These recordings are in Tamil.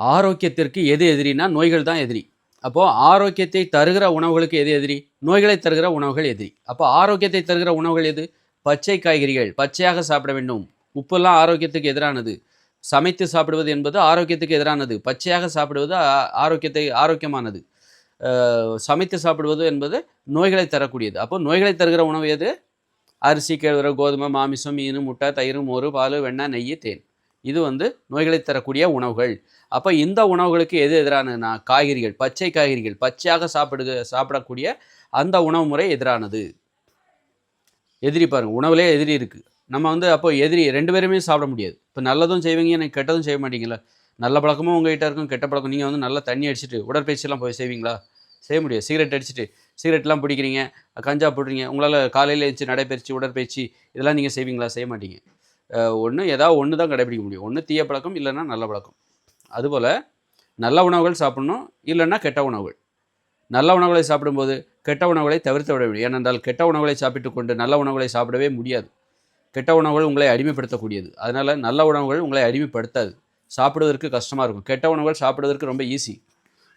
ஆரோக்கியத்திற்கு எது எதிரினா நோய்கள் தான் எதிரி. அப்போது ஆரோக்கியத்தை தருகிற உணவுகளுக்கு எது எதிரி? நோய்களை தருகிற உணவுகள் எதிரி. அப்போ ஆரோக்கியத்தை தருகிற உணவுகள் எது? பச்சை காய்கறிகள் பச்சையாக சாப்பிட வேண்டும். உப்பெல்லாம் ஆரோக்கியத்துக்கு எதிரானது. சமைத்து சாப்பிடுவது என்பது ஆரோக்கியத்துக்கு எதிரானது. பச்சையாக சாப்பிடுவது ஆரோக்கியத்தை ஆரோக்கியமானது. சமைத்து சாப்பிடுவது என்பது நோய்களை தரக்கூடியது. அப்போ நோய்களை தருகிற உணவு எது? அரிசி கேழ்வரகு கோதுமை மாமிசம் மீன் முட்டை தயிர் மோர் பால் வெண்ணெய் நெய் தேன். இது வந்து நோய்களை தரக்கூடிய உணவுகள். அப்போ இந்த உணவுகளுக்கு எது எதிரானதுனா காய்கறிகள் பச்சை காய்கறிகள் பச்சையாக சாப்பிடுக சாப்பிடக்கூடிய அந்த உணவு முறை எதிரானது. எதிரி பாருங்கள் உணவுலே எதிரி இருக்குது நம்ம வந்து அப்போ எதிரி ரெண்டு பேருமே சாப்பிட முடியாது. இப்போ நல்லதும் செய்வீங்க எனக்கு கெட்டதும் செய்ய மாட்டீங்களா? நல்ல பழக்கமும் உங்ககிட்ட இருக்கும் கெட்ட பழக்கம். நீங்கள் வந்து நல்லா தண்ணி அடிச்சுட்டு உடற்பயிற்சியெல்லாம் போய் செய்வீங்களா? செய்ய முடியாது. சிகரெட் அடிச்சுட்டு சிகரெட்லாம் பிடிக்கிறீங்க கஞ்சா போடுறீங்க உங்களால் காலையில் எழுந்து நடைபயிற்சி உடற்பயிற்சி இதெல்லாம் நீங்கள் செய்வீங்களா? செய்ய மாட்டீங்க. ஒன்று ஏதாவது ஒன்று தான் கடைபிடிக்க முடியும். ஒன்று தீய பழக்கம் இல்லைன்னா நல்ல பழக்கம். அதுபோல் நல்ல உணவுகள் சாப்பிடணும் இல்லைன்னா கெட்ட உணவுகள். நல்ல உணவுகளை சாப்பிடும்போது கெட்ட உணவுகளை தவிர்த்து விட வேண்டும் ஏனென்றால் கெட்ட உணவுகளை சாப்பிட்டு கொண்டு நல்ல உணவுகளை சாப்பிடவே முடியாது. கெட்ட உணவுகள் உங்களை அடிமைப்படுத்தக்கூடியது. அதனால் நல்ல உணவுகள் உங்களை அடிமைப்படுத்தாது. சாப்பிடுவதற்கு கஷ்டமாக இருக்கும். கெட்ட உணவுகள் சாப்பிடுவதற்கு ரொம்ப ஈஸி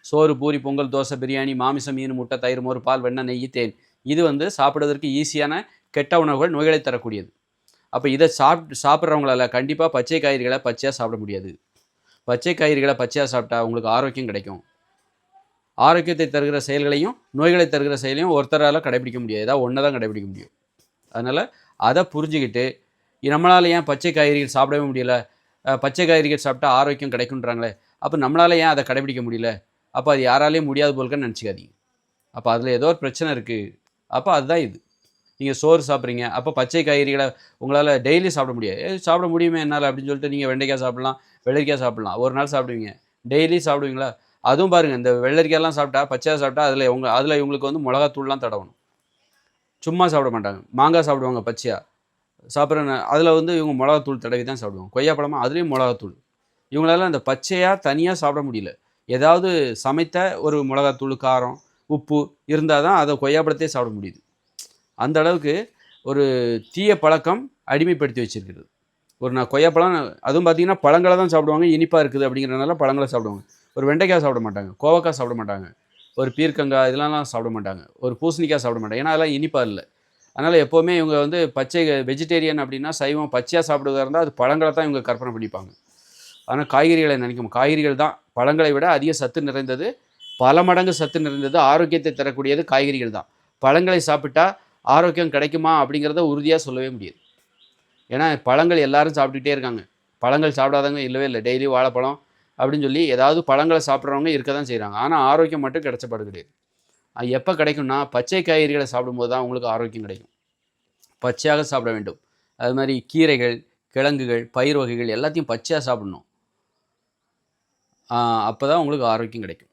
சோறு பூரி பொங்கல் தோசை பிரியாணி மாமிசம் மீன் முட்டை தயிர் மோர் பால் வெண்ணெய் நெய் தேன். இது வந்து சாப்பிடுவதற்கு ஈஸியான கெட்ட உணவுகள் நோய்களை தரக்கூடியது. அப்போ இதை சாப்பிட்டு சாப்பிட்றவங்களால கண்டிப்பாக பச்சை காய்கறிகளை பச்சையாக சாப்பிட முடியாது. பச்சை காய்கறிகளை பச்சையாக சாப்பிட்டா உங்களுக்கு ஆரோக்கியம் கிடைக்கும். ஆரோக்கியத்தை தருகிற செயல்களையும் நோய்களை தருகிற செயலையும் ஒருத்தரால் கடைபிடிக்க முடியாது. ஏதாவது ஒன்று தான் கடைபிடிக்க முடியும். அதனால் அதை புரிஞ்சுக்கிட்டு நம்மளால் ஏன் பச்சை காய்கறிகள் சாப்பிடவே முடியல? பச்சை காய்கறிகள் சாப்பிட்டா ஆரோக்கியம் கிடைக்குன்றாங்களே அப்போ நம்மளால் ஏன் அதை கடைபிடிக்க முடியல? அப்போ அது யாராலையும் முடியாது போல்கன்னு நினச்சிக்காதீங்க. அப்போ அதில் ஏதோ ஒரு பிரச்சனை இருக்குது அப்போ அதுதான் இது. நீங்கள் சோறு சாப்பிட்றீங்க. அப்போ பச்சை காய்கறிகளை உங்களால் டெய்லி சாப்பிட முடியாது. சாப்பிட முடியுமே என்னால் அப்படின்னு சொல்லிட்டு நீங்கள் வெண்டைக்காய் சாப்பிட்லாம் வெள்ளரிக்காய் சாப்பிடலாம். ஒரு நாள் சாப்பிடுவீங்க. டெய்லி சாப்பிடுவீங்களா? அதுவும் பாருங்கள் இந்த வெள்ளரிக்காயெல்லாம் சாப்பிட்டா பச்சையாக சாப்பிட்டா அதில் உங்க அதில் இவங்களுக்கு வந்து மிளகாத்தூள்லாம் தடவணும். சும்மா சாப்பிட மாட்டாங்க. மாங்காய் சாப்பிடுவாங்க பச்சையாக சாப்பிட்ற அதில் வந்து இவங்க மிளகாத்தூள் தடவி தான் சாப்பிடுவாங்க. கொய்யாப்பழமா அதுலேயும் மிளகாத்தூள். இவங்களால அந்த பச்சையாக தனியாக சாப்பிட முடியல. ஏதாவது சமைத்த ஒரு மிளகாத்தூள் காரம் உப்பு இருந்தால் தான் அதை கொய்யாப்பழத்தையே சாப்பிட முடியுது. அந்த அளவுக்கு ஒரு தீய பழக்கம் அடிமைப்படுத்தி வச்சிருக்கிறது. ஒரு நான் கொய்யாப்பழம் அதுவும் பார்த்தீங்கன்னா பழங்களை தான் சாப்பிடுவாங்க. இனிப்பாக இருக்குது அப்படிங்கிறனால பழங்களை சாப்பிடுவாங்க. ஒரு வெண்டைக்காய் சாப்பிட மாட்டாங்க. கோவக்காய் சாப்பிட மாட்டாங்க. ஒரு பீர்க்கங்காய் இதெல்லாம் சாப்பிட மாட்டாங்க. ஒரு பூசணிக்காய் சாப்பிட மாட்டாங்க. ஏன்னா அதெல்லாம் இனிப்பாக இல்லை. அதனால் எப்போவுமே இவங்க வந்து பச்சை வெஜிடேரியன் அப்படின்னா சைவம் பச்சையாக சாப்பிடுவதா இருந்தால் அது பழங்களை தான் இவங்க கற்பனை பண்ணிப்பாங்க. ஆனால் காய்கறிகளை நினைக்கும் காய்கறிகள் தான் பழங்களை விட அதிக சத்து நிறைந்தது பல மடங்கு சத்து நிறைந்தது ஆரோக்கியத்தை தரக்கூடியது காய்கறிகள் தான். பழங்களை சாப்பிட்டா ஆரோக்கியம் கிடைக்குமா அப்படிங்கிறத உறுதியாக சொல்லவே முடியாது. ஏன்னா பழங்கள் எல்லாரும் சாப்பிட்டுக்கிட்டே இருக்காங்க. பழங்கள் சாப்பிடாதவங்க இல்லவே இல்லை. டெய்லி வாழைப்பழம் அப்படின்னு சொல்லி ஏதாவது பழங்களை சாப்பிட்றவங்க இருக்க தான் செய்கிறாங்க ஆனால் ஆரோக்கியம் மட்டும் கிடைச்சப்பாடு கிடையாது. எப்போ கிடைக்கும்னா பச்சை காய்கறிகளை சாப்பிடும்போது தான் உங்களுக்கு ஆரோக்கியம் கிடைக்கும். பச்சையாக சாப்பிட வேண்டும். அது மாதிரி கீரைகள் கிழங்குகள் பயிர் வகைகள் எல்லாத்தையும் பச்சையாக சாப்பிடணும். அப்போ தான் உங்களுக்கு ஆரோக்கியம் கிடைக்கும்.